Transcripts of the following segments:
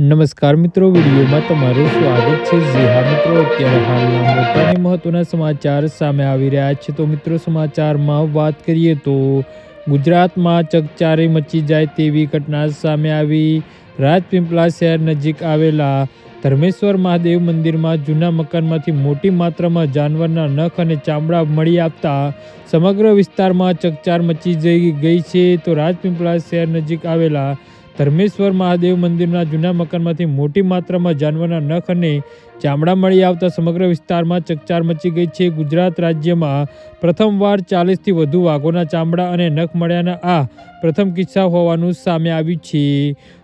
નમસ્કાર મિત્રો, વિડીયોમાં તમારું સ્વાગત છે. જી મિત્રો, અત્યારે હાલના મોટા મહત્વના સમાચાર સામે આવી રહ્યા છે. તો મિત્રો, સમાચારમાં વાત કરીએ તો ગુજરાતમાં ચકચારી મચી જાય તેવી ઘટના સામે આવી. રાજપીપળા શહેર નજીક આવેલા ધર્મેશ્વર મહાદેવ મંદિરમાં જૂના મકાનમાંથી મોટી માત્રામાં જાનવરના નખ અને ચામડા મળી આપતા સમગ્ર વિસ્તારમાં ચકચાર મચી જઈ ગઈ છે. તો રાજપીપળા શહેર નજીક આવેલા ધર્મેશ્વર મહાદેવ મંદિરના જૂના મકાનમાંથી મોટી માત્રામાં જાનવરના નખ અને ચામડા મળી આવતા સમગ્ર વિસ્તારમાં ચકચાર મચી ગઈ છે. ગુજરાત રાજ્યમાં પ્રથમવાર ચાલીસથી વધુ વાઘોના ચામડા અને નખ મળ્યાના આ પ્રથમ કિસ્સા હોવાનું સામે આવ્યું છે.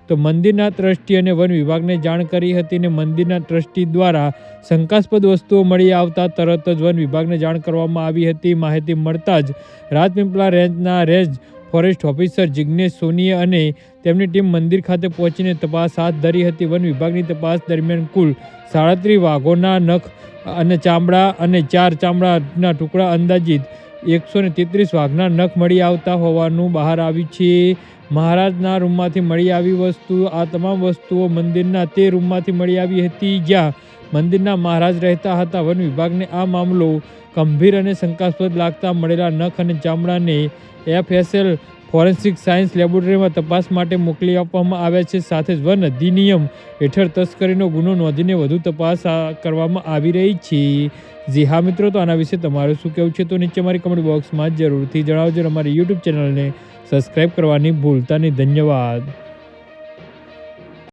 તો મંદિરના ટ્રસ્ટી અને વન વિભાગને જાણ કરી હતી અને મંદિરના ટ્રસ્ટી દ્વારા શંકાસ્પદ વસ્તુઓ મળી આવતા તરત જ વન વિભાગને જાણ કરવામાં આવી હતી. માહિતી મળતા જ રાજપીપળા રેન્જના રેન્જ ફોરેસ્ટ ઓફિસર જિગ્નેશ સોનીએ અને તેમની ટીમ મંદિર ખાતે પહોંચીને તપાસ હાથ ધરી હતી. વન વિભાગની તપાસ દરમિયાન કુલ સાડત્રીસ વાઘોના નખ અને ચામડા અને ચાર ચામડાના ટુકડા અંદાજિત એકસો ને તેત્રીસ વાઘના નખ મળી આવતા હોવાનું બહાર આવ્યું છે. મહારાજના રૂમમાંથી મળી આવી વસ્તુ, આ તમામ વસ્તુઓ મંદિરના તે રૂમમાંથી મળી આવી હતી જ્યાં મંદિરના મહારાજ રહેતા હતા. વન વિભાગને આ મામલો ગંભીર અને શંકાસ્પદ લાગતા મળેલા નખ અને ચામડાને એફએસએલ ફોરેન્સિક સાયન્સ લેબોરેટરીમાં તપાસ માટે મોકલી આપવામાં આવ્યા છે. સાથે જ વન અધિનિયમ હેઠળ તસ્કરીનો ગુનો નોંધીને વધુ તપાસ કરવામાં આવી રહી છે. જી હા મિત્રો, તો આના વિશે તમારું શું કહેવું છે તો નીચે અમારી કમેન્ટ બોક્સમાં જરૂરથી જણાવજો અમારી યુટ્યુબ ચેનલને સબસ્ક્રાઈબ કરવાની ભૂલતા નહીં. ધન્યવાદ.